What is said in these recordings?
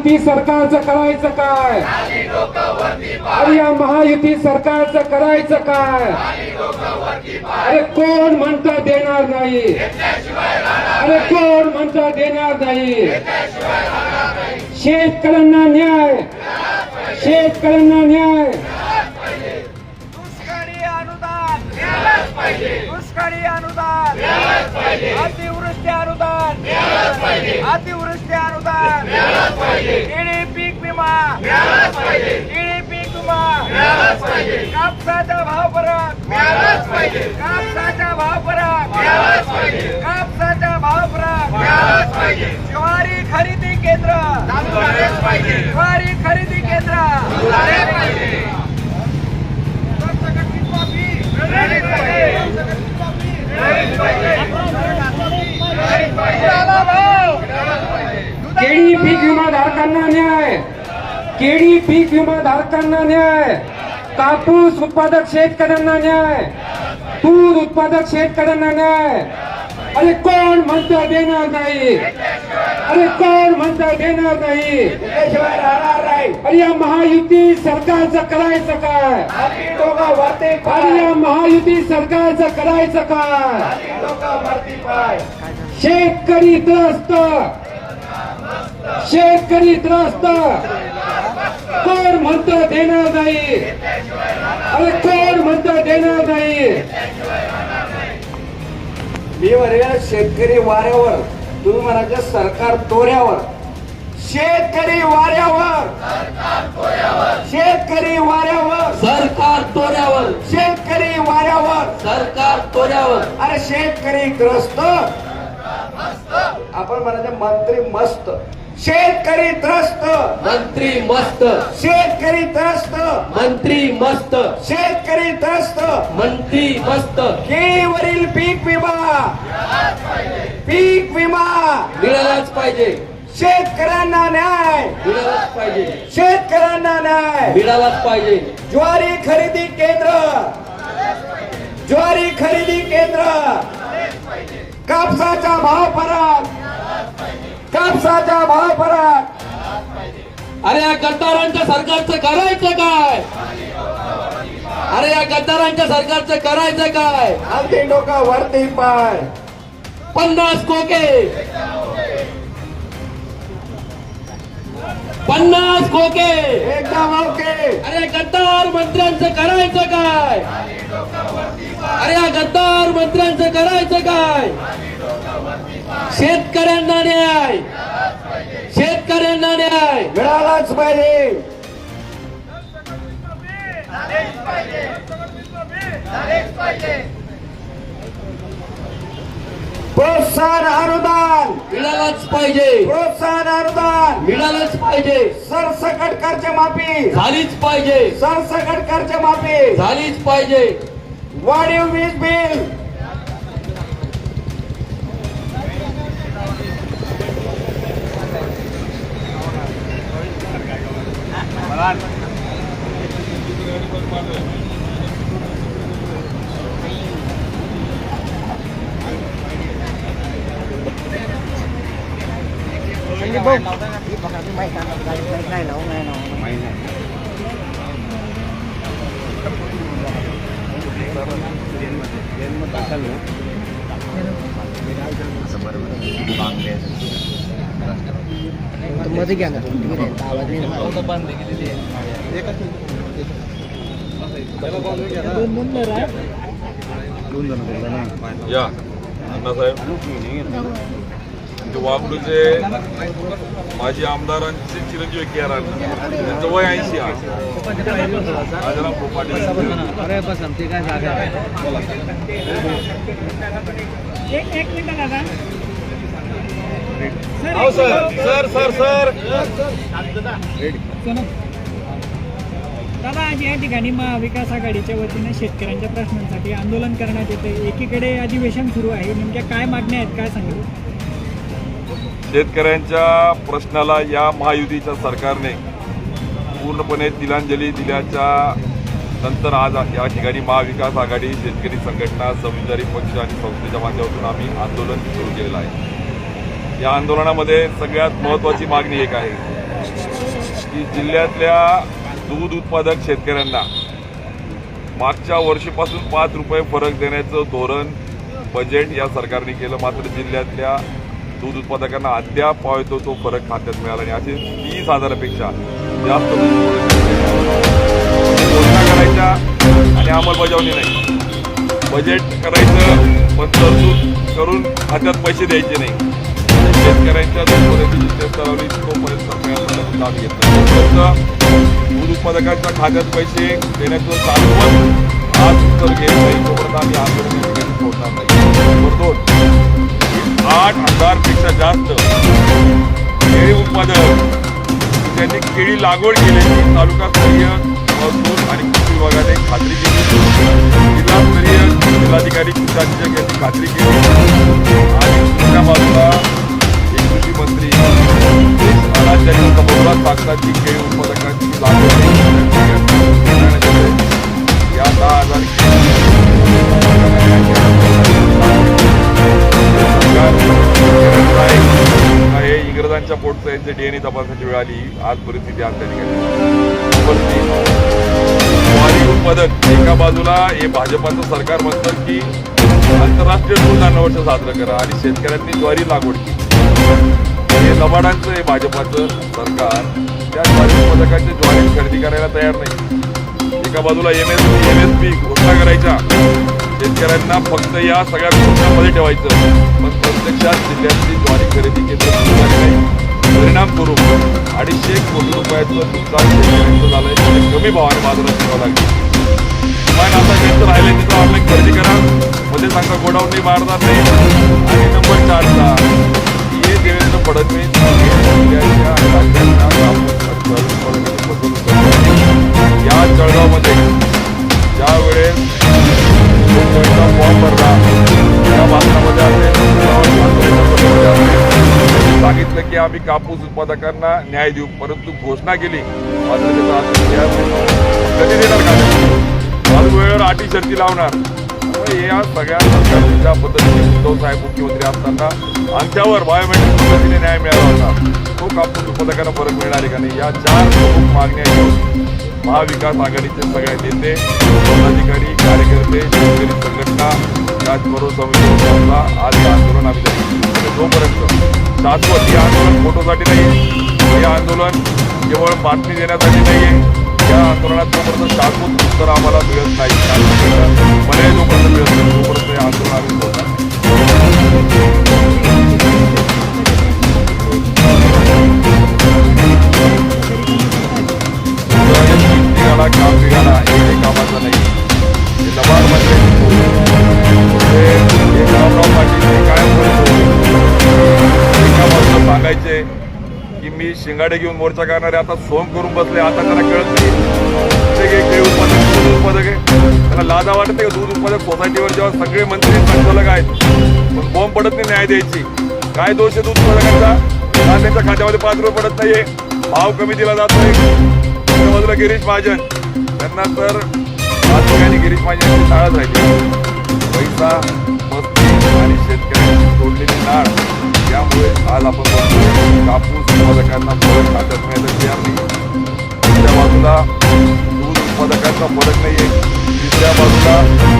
महायुती सरकारचं करायचं काय? अरे या महायुती सरकारचं करायचं काय? अरे कोण म्हणता देणार नाही? अरे कोण म्हणता देणार नाही? शेतकऱ्यांना न्याय! शेतकऱ्यांना न्याय! दुष्काळी अनुदान! दुष्काळी अनुदान! अतिवृष्टी अनुदान! अतिवृष्टी अनुदान केळी पीक विमा. केळी पीक विमा. कापसाचा भाव फरक. कापसाचा भाव फरक. कापसाचा भाव फरक. ज्वारी खरेदी केंद्र. ज्वारी केळी पीक विमा धारकांना न्याय. केळी पीक विमा धारकांना न्याय. कापूस उत्पादक शेतकऱ्यांना न्याय. तूर उत्पादक शेतकऱ्यांना न्याय. अरे कोण म्हणतं देणार नाही? अरे कोण म्हणतं देणार नाही? अरे या महायुती सरकारचं करायचं काय? अरे या महायुती सरकारचं करायचं काय? शेतकरी त्रस्त. शेतकरी त्रस्त. कोण म्हणतं देणार नाही? अरे कोण म्हणतं देणार नाही? मी म्हणेल शेतकरी वाऱ्यावर तुम्ही म्हणायचं सरकार तोऱ्यावर. शेतकरी वाऱ्यावर. शेतकरी वाऱ्यावर. सरकार तोऱ्यावर. शेतकरी वाऱ्यावर. सरकार तोऱ्यावर. अरे शेतकरी ग्रस्त आपण म्हणायचं मंत्री मस्त. शेतकरी त्रस्त. मंत्री मस्त. शेतकरी त्रस्त. मंत्री मस्त. शेतकरी त्रस्त. मंत्री मस्त. केळीवरील पीक विमा. पीक विमा. मिळालाच पाहिजे. शेतकऱ्यांना न्याय. मिळालाच पाहिजे. शेतकऱ्यांना न्याय. मिळालाच पाहिजे. ज्वारी खरेदी केंद्र. ज्वारी खरेदी केंद्र. कापसाचा भाव फरक. कापसाचा भाव फरक अरे या गद्दारांच्या सरकारचं करायचं काय? अरे या गद्दारांच्या सरकारचं करायचं काय? अगदी डोका वरती पाय. पन्नास खोके पन्नास खोके एकदम ओके. अरे गद्दार मंत्र्यांचं करायचं काय? अरे या गद्दार मंत्र्यांचं करायचं काय? शेतकऱ्यांना न्याय. शेतकऱ्यांना न्याय. मिळालाच पाहिजे. प्रोत्साहन अनुदान. मिळालाच पाहिजे. प्रोत्साहन अनुदान. मिळालंच पाहिजे. सरसकट कर्जमाफी झालीच पाहिजे. सरसकट कर्जमाफी झालीच पाहिजे. वाढीव वीज bill. Ini bom. Ini bakal main kan. Main nau, main nau. Main nau. Bangsal. Bangsal. Bangsal. मध्ये घ्या ना. आवाज नाही या. अण्णासाहेब वागलूचे माजी आमदारांचे चिरंजीव के आर त्यांचं वय ऐंशी आहे. राजाराम हो सर. Sir sir sir. दादा आज या ठिकाणी महाविकास आघाडीच्या वतीने शेतकऱ्यांच्या प्रश्नांसाठी आंदोलन करण्यात येते एकीकडे अधिवेशन सुरू आहे. नेमक्या काय मागण्या आहेत? काय सांगू शेतकऱ्यांच्या प्रश्नाला या महायुतीच्या सरकारने पूर्णपणे तिलांजली दिल्याच्या नंतर आज या ठिकाणी महाविकास आघाडी शेतकरी संघटना समविचारी पक्ष आणि संस्थेच्या माध्यमातून आम्ही आंदोलन सुरू केलेलं आहे. या आंदोलनामध्ये सगळ्यात महत्त्वाची मागणी एक आहे की जिल्ह्यातल्या दूध उत्पादक शेतकऱ्यांना मागच्या वर्षीपासून पाच रुपये फरक देण्याचं धोरण बजेट या सरकारने केलं. मात्र जिल्ह्यातल्या दूध उत्पादकांना अद्याप पावतो तो फरक खात्यात मिळाला आणि असे तीस हजारापेक्षा जास्त योजना करायच्या आणि अंमलबजावणी नाही. बजेट करायचं पण तरतूद करून खात्यात पैसे द्यायचे नाही. शेतकऱ्यांच्या दूधपर्यंत चिंतेत तोपर्यंत सरकारनं लाभ घेतला दूध उत्पादकांच्या खात्यात पैसे देण्याचं सांगून आज उत्तर घेत नाही तोपर्यंत आम्ही आंदोलन सोडणार नाही दोन आठ हजारपेक्षा जास्त केळी उत्पादक त्यांनी केळी लागवड केल्याची तालुकास्तरीय महसूल आणि कृषी विभागाने खात्री केली जिल्हाधिकारी कृषी यांनी खात्री केली. आणि दुसऱ्या बाजूला एक कृषी मंत्री अनाचारी सभागृहात सांगतात केळी उत्पादकांची लागवड या दहा हजार हे इंग्रजांच्या पोटचं यांचे डीएनए तपासण्याची वेळ आली. आज परिस्थिती आज त्या ठिकाणी नंबर ज्वारी उत्पादक एका बाजूला हे भाजपाचं सरकार म्हणतं की आंतरराष्ट्रीय दूध वर्ष साजरं करा आणि शेतकऱ्यांनी ज्वारी लागवड केली. हे लबाडांचं हे भाजपाचं सरकार त्या ज्वारी उत्पादकांची ज्वारी खरेदी करायला तयार नाही. एका बाजूला M S P M S P घोषणा करायच्या. शेतकऱ्यांना फक्त या सगळ्या घोषणामध्ये ठेवायचं. पण प्रत्यक्षात जिल्ह्यातली ज्वारी खरेदी केंद्र परिणाम करू अडीचशे कोटी रुपयाचं नुकसान शेतकऱ्यांचं झालंय ते कमी भावाने बाजारात ठेवावं लागेल. पण आता जिथं राहिले तिथं ऑनलाईन खरेदी करा. मध्ये सांगा गोडाऊननी मारणार नाही. आणि नंबर चारचा हे देवेंद्र फडणवीस या जळगावमध्ये ज्या वेळेस आम्ही कापूस उत्पादकांना न्याय देऊ परंतु घोषणा केली मात्र त्याचा कधी देणार का आज वेळेवर अटी शर्ती लावणार. या सगळ्या सरकारने पद्धतीने उद्धव साहेब मुख्यमंत्री असताना आमच्यावर बायोमेट्रिक पद्धतीने न्याय मिळाला होता. तो कापूस उत्पादकांना फरक मिळणार आहे का नाही? या चार प्रमुख मागण्या घेऊन महाविकास आघाडीचे सगळे नेते पदाधिकारी कार्यकर्ते शेतकरी संघटना त्याचबरोबर संविधान आज आंदोलन आम्ही जोपर्यंत शाश्वत हे आंदोलन फोटोसाठी नाही हे आंदोलन केवळ बातमी देण्यासाठी नाही आहे या आंदोलनात जोपर्यंत शाश्वत उत्तर आम्हाला मिळत नाही शाश्वत पर्याय जोपर्यंत मिळत नाही तोपर्यंत हे आंदोलन आम्ही मी घेऊन मोर्चा करणारे आता सोंग करून बसले आता त्यांना कळत नाही. उत्पादक दूध उत्पादक आहे त्यांना लादा वाटते का? दूध उत्पादक सोसायटीवर जेव्हा सगळे मंत्री संचालक आहेत पण बॉम्ब पडत नाही न्याय द्यायची. काय दोष आहे दूध उत्पादकांचा त्यांच्या खात्यामध्ये पाच रुपये पडत नाहीये? भाव कमी दिला जात नाही. बाजूला गिरीश महाजन. त्यांना तर आज ठिकाणी गिरीश महाजन यांची टाळत राहिली पैसा मस्ती आणि शेतकऱ्यांची सोडलेली नाळ. त्यामुळे आज आपण कापूस उत्पादकांना फरक खात्यात मिळायला तयार नाही दुसऱ्या बाजूला दूध उत्पादकांचा फरक नाही आहे तिसऱ्या बाजूला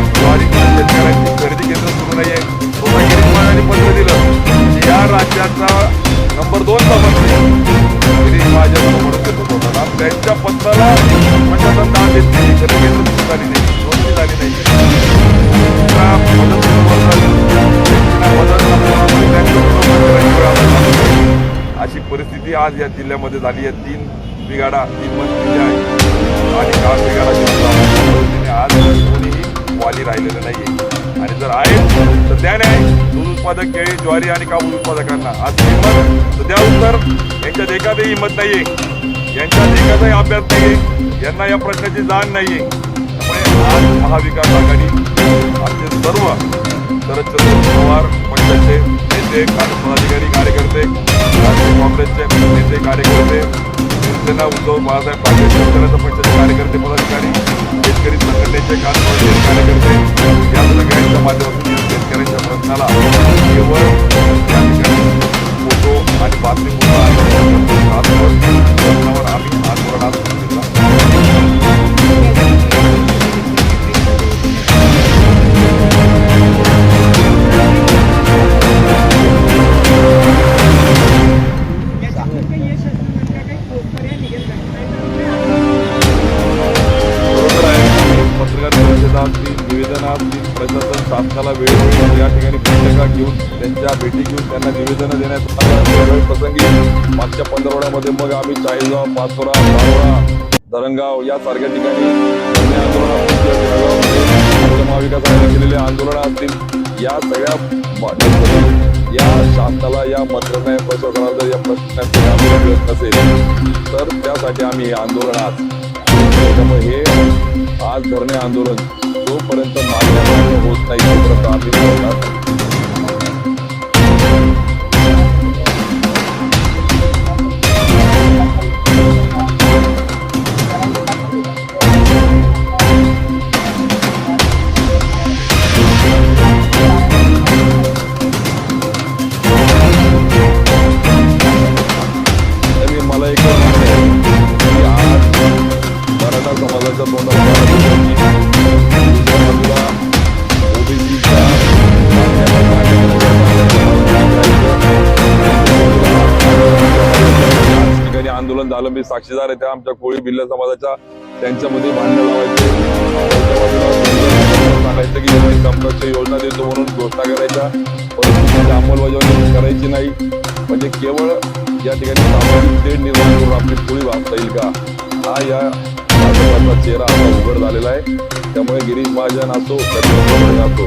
आज या जिल्ह्यामध्ये झाली आहे तीन बिघाडा तीन मंत्री जे आहे. आणि काम बिघाडा आज कोणीही वाली राहिलेलं नाहीये. आणि जर आहे तर त्या दूध उत्पादक केळी ज्वारी आणि कापूस उत्पादकांना. आज हिंमत तर द्या उत्तर यांच्या देखातही हिंमत आहे यांच्या देखातही अभ्यास नाहीये. यांना या प्रश्नाची जाण नाहीये. त्यामुळे आज महाविकास आघाडी आमचे सर्व शरदचंद्र पवार पक्षाचे नेते पदाधिकारी कार्यकर्ते राष्ट्रीय काँग्रेसचे नेते कार्यकर्ते शिवसेना उद्धव बाळासाहेब ठाकरे शिवसेनेचा पक्षाचे कार्यकर्ते पदाधिकारी शेतकरी संघटनेचे कार्यकर्ते कार्यकर्ते या सगळ्यांच्या माध्यमातून शेतकऱ्यांच्या प्रश्नाला केवळ या ठिकाणी फोटो आणि बातमी प्रश्नावर आम्ही आंदोलनात चाळीसगाव पाचोरा पारोळा धरणगाव यासारख्या ठिकाणी महाविकास आघाडी केलेले आंदोलनं असतील. या सगळ्या या शासनाला या मंत्र्यांना या प्रशासनाला या प्रश्नांचे आंदोलन मिळत नसेल तर त्यासाठी आम्ही हे आंदोलन आज त्यामुळे हे आज धरणे आंदोलन जोपर्यंत मान्य होत नाही तोपर्यंत आम्ही आंदोलन झालं. मी साक्षीदार आहे. त्या आमच्या कोळी भिल्ल समाजाच्या त्यांच्यामध्ये भांडण लावायचं. सांगायचं की योजना देतो म्हणून घोषणा करायच्या. परंतु त्याची अंमलबजावणी करायची नाही. म्हणजे केवळ या ठिकाणी सामाजिक तेढ निर्माण करून आपली पोळी वाचता येईल का? हा या भाजपाचा चेहरा आता उघड झालेला आहे. त्यामुळे गिरीश महाजन असो असो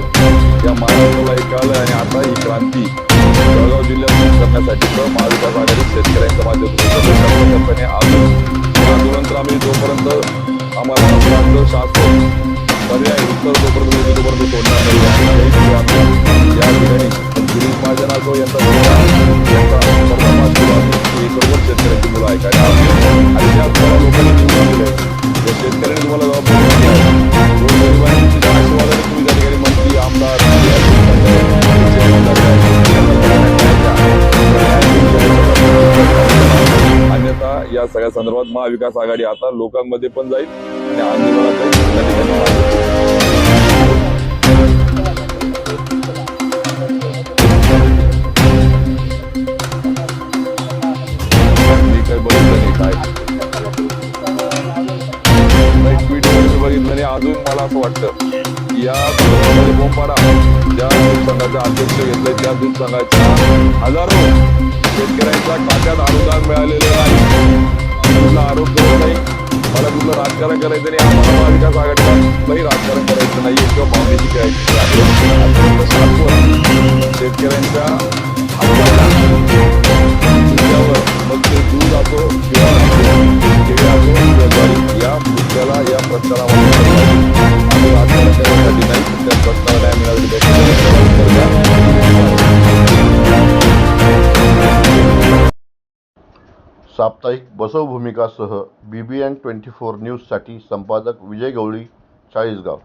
या महाराष्ट्राला एक आलं आणि आता ही क्रांती. जळगाव जिल्ह्यात करण्यासाठी तर महाविकास आघाडी शेतकऱ्यांच्या माध्यमातून आंदोलन तर आम्ही जोपर्यंत आम्हाला शासन पर्याय उत्तर जोपर्यंत मिळते तोपर्यंत सोडणार नाही. या ठिकाणी गिरीश महाजन असो यांचा यांचा पर्दाफाश हे सर्व शेतकऱ्यांची मुलं ऐकायला आणि त्या तुम्हाला लोकांनी निवडून दिले त्या शेतकऱ्यांनी तुम्हाला जबाबदारी सगळ्या संदर्भात महाविकास आघाडी आता लोकांमध्ये पण जाईल आणि आंदोलनात जाईल. अजून मला असं वाटतं की या संदर्भामध्ये बोंबाडा ज्या संघाचा अध्यक्ष घेतलंय त्या दूध संघाच्या हजारो शेतकऱ्यांच्या खात्यात अनुदान मिळालेलं नाही मी आरोग्य आरोप नाही. मला कुठलं राजकारण करायचं नाही. आम्हाला महाविकास आघाडीला कुठलंही राजकारण करायचं नाही. किंवा पाहुण्याची करायची नाही. अत्यंत शेतकऱ्यांच्या साप्ताहिक बसव भूमिकासह B B N twenty four न्यूजसाठी संपादक विजय गवळी चाळीसगाव.